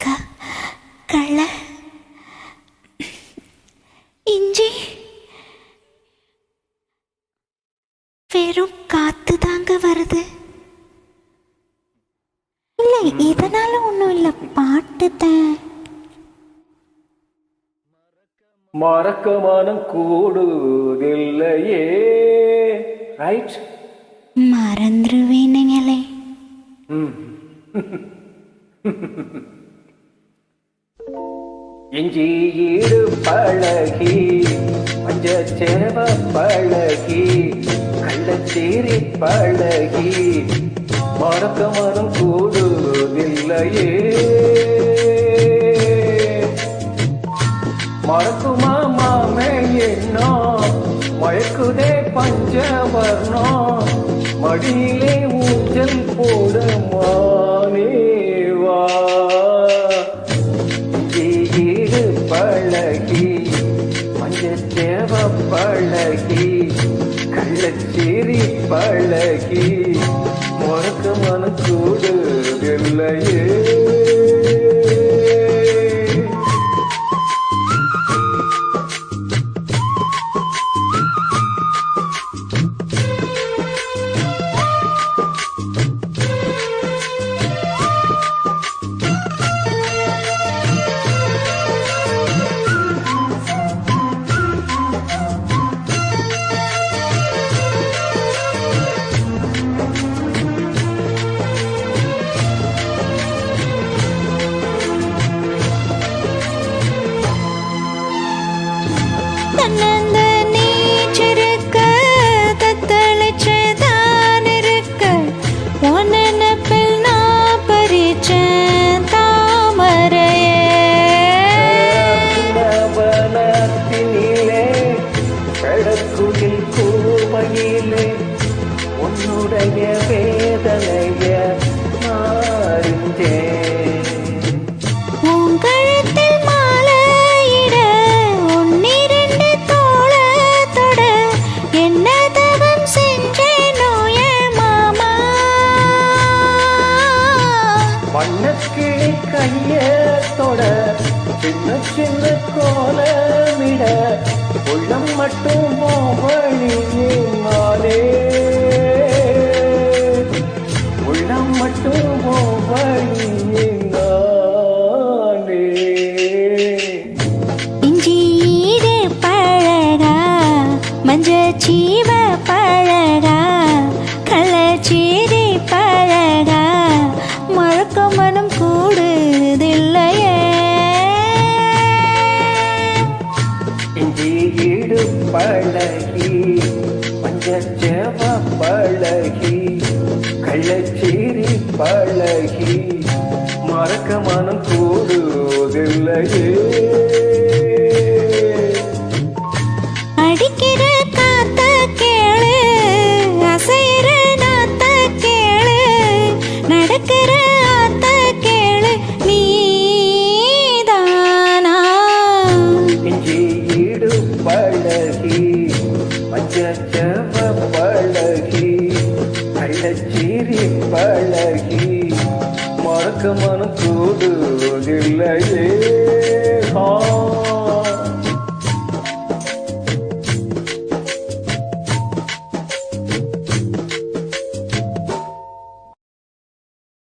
க கள்ள இஞ்சி வெறும் காத்து தாங்க வருது. இல்லை இதனால ஒன்றும் இல்லை பாட்டு தான். மறக்க மனம் கூடுதில்லையே ரைட் மறந்துருவேனுங்களே இஞ்சி ஈடு பழகி சேவ பழகி கள்ளச்சேரி பழகி மறக்க மனம் கூடுவதில்லையே. மறக்குமா மாமே என்னோ? மயக்குதே பஞ்சவர்ணம் மடியிலே ஊஞ்சல் போடுமா? பழகி மஞ்சத்தேவ பழகி கள்ளச்சேரி பழகி மறக்க மனக்கூடு இல்லையே செஞ்சேனோ என் மாமா? வண்ணக்கிளி கையத்தோட சின்ன சின்ன கோலமிட உள்ளம் மட்டும் மஞ்ச சீவ பழகா கலர் சீரி பழகா மழக்க மனம் கூடுதில்லையே. இஞ்சி ஈடு பழகி சேவ பழகி கள்ளச்சீரி பழகி மறக்க மனம் கூடுவதில்லையே பழகி மறக்க மனம் கூடுவதில்லையே ஆ.